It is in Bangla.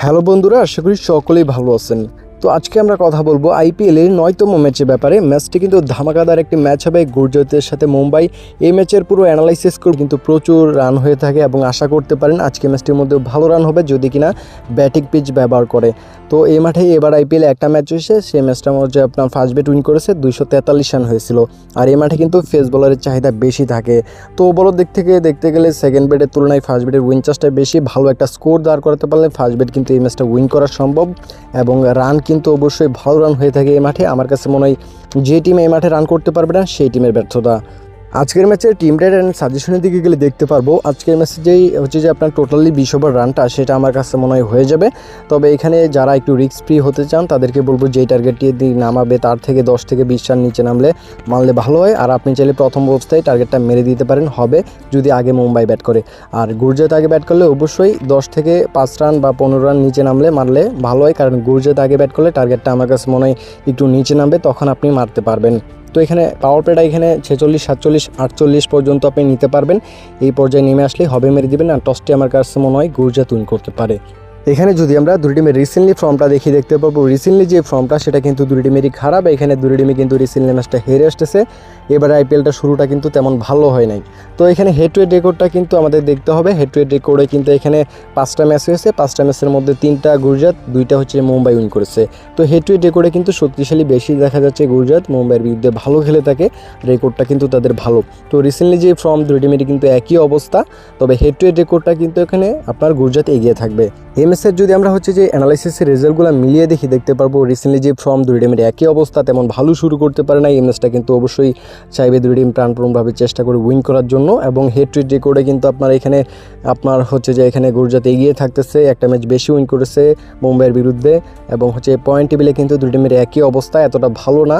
হ্যালো বন্ধুরা আশা করি সকলেই ভালো আছেন। তো আজকে আমরা কথা বলব আইপিএল এর নয়তম ম্যাচের ব্যাপারে। ম্যাচটি কিন্তু ধামাকাদার একটি ম্যাচ হবে। গুজরাতের সাথে মুম্বাই এই ম্যাচের পুরো অ্যানালাইসিস করে কিন্তু প্রচুর রান হয়ে থাকে এবং আশা করতে পারেন আজকে ম্যাচটির মধ্যে ভালো রান হবে যদি কিনা ব্যাটিং পিচ ব্যবহার করে। তো এই মাঠে এবার আইপিএলে একটা ম্যাচ হয়েছে। সেই ম্যাচটার মধ্যে আপনার ফার্স্ট বেট উইন করেছে। দুইশো তেতাল্লিশ রান হয়েছিল। আর এই মাঠে কিন্তু ফেস বোলারের চাহিদা বেশি থাকে। তো ওভারঅল দিক থেকে দেখতে গেলে সেকেন্ড বেডের তুলনায় ফার্স্ট বেডের উইন চার্জটা বেশি। ভালো একটা স্কোর দাঁড় করাতে পারলে ফার্স্ট বেড কিন্তু এই ম্যাচটা উইন করা সম্ভব এবং রান কিন্তু অবশ্যই ভালো রান হয়ে থাকে এই মাঠে। আমার কাছে মনে হয় যে টিম এই মাঠে রান করতে পারবে না, সেই টিমের ব্যর্থতা। আজকের ম্যাচের টিম রেড অ্যান্ড সাজেশনের দিকে গেলে দেখতে পারব। আজকের ম্যাচে যেই হচ্ছে যে আপনার টোটালি বিশ ওভার রানটা সেটা আমার কাছে মনে হয় হয়ে যাবে। তবে এখানে যারা একটু রিস্ক ফ্রি হতে চান, তাদেরকে বলব যেই টার্গেটটি দিয়ে নামাবে, তার থেকে দশ থেকে বিশ রান নিচে নামলে মানলে ভালো হয়। আর আপনি চাইলে প্রথম অবস্থায় টার্গেটটা মেরে দিতে পারেন, হবে যদি আগে মুম্বাই ব্যাট করে। আর গুরজাত আগে ব্যাট করলে অবশ্যই দশ থেকে পাঁচ রান বা পনেরো রান নিচে নামলে মারলে ভালো হয়। কারণ গুরজাত আগে ব্যাট করলে টার্গেটটা আমার কাছে মনে হয় একটু নিচে নামবে, তখন আপনি মারতে পারবেন। তো এখানে পাওয়ার প্লেটা এখানে ছেচল্লিশ, সাতচল্লিশ, আটচল্লিশ পর্যন্ত আপনি নিতে পারবেন। এই পর্যায়ে নেমে আসলে হবে মেরে দিবেন আর টসটি আমার কাছে মনে হয় গুর্জা তুন করতে পারে। এখানে যদি আমরা দুই টিমের রিসেন্টলি ফর্মটা দেখি, দেখতে পারব রিসেন্টলি যে ফর্মটা সেটা কিন্তু দুই টিমেরই খারাপ। এখানে দুই টিমে কিন্তু রিসেন্টলি ম্যাচটা হেরে আসতেছে। এবার আইপিএলটা শুরুটা কিন্তু তেমন ভালো হয় নাই। তো এখানে হেড টু হেড রেকর্ডটা কিন্তু আমাদের দেখতে হবে। হেড টু হেড রেকর্ডে কিন্তু এখানে পাঁচটা ম্যাচ হয়েছে। পাঁচটা ম্যাচের মধ্যে তিনটা গুজরাট দুইটা হচ্ছে মুম্বাই উইন করেছে। তো হেড টু হেড রেকর্ডে কিন্তু শক্তিশালী বেশি দেখা যাচ্ছে গুজরাট মুম্বাইয়ের বিরুদ্ধে ভালো খেলে থাকে রেকর্ডটা কিন্তু তাদের ভালো। তো রিসেন্টলি যে ফর্ম দুই টিমেরই কিন্তু একই অবস্থা। তবে হেড টু হেড রেকর্ডটা কিন্তু এখানে আপনার গুজরাট এগিয়ে থাকবে। এমএসের যদি আমরা হচ্ছে যে অ্যানালাইসিসের রেজাল্টগুলো মিলিয়ে দেখি, দেখতে পারব রিসেন্টলি যে ফর্ম দুই টিমের একই অবস্থা, তেমন ভালো শুরু করতে পারে না এমএসটা কিন্তু অবশ্যই চাইবে দুই টিম প্রাণপূর্ণভাবে চেষ্টা করে উইন করার জন্য এবং হেড ট্রিট রেকর্ডে কিন্তু আপনার এখানে, আপনার হচ্ছে যে এখানে গুজরাট এগিয়ে থাকতেছে, একটা ম্যাচ বেশি উইন করেছে মুম্বাইয়ের বিরুদ্ধে এবং হচ্ছে পয়েন্ট টেবিলে কিন্তু দুই টিমের একই অবস্থা, এতটা ভালো না।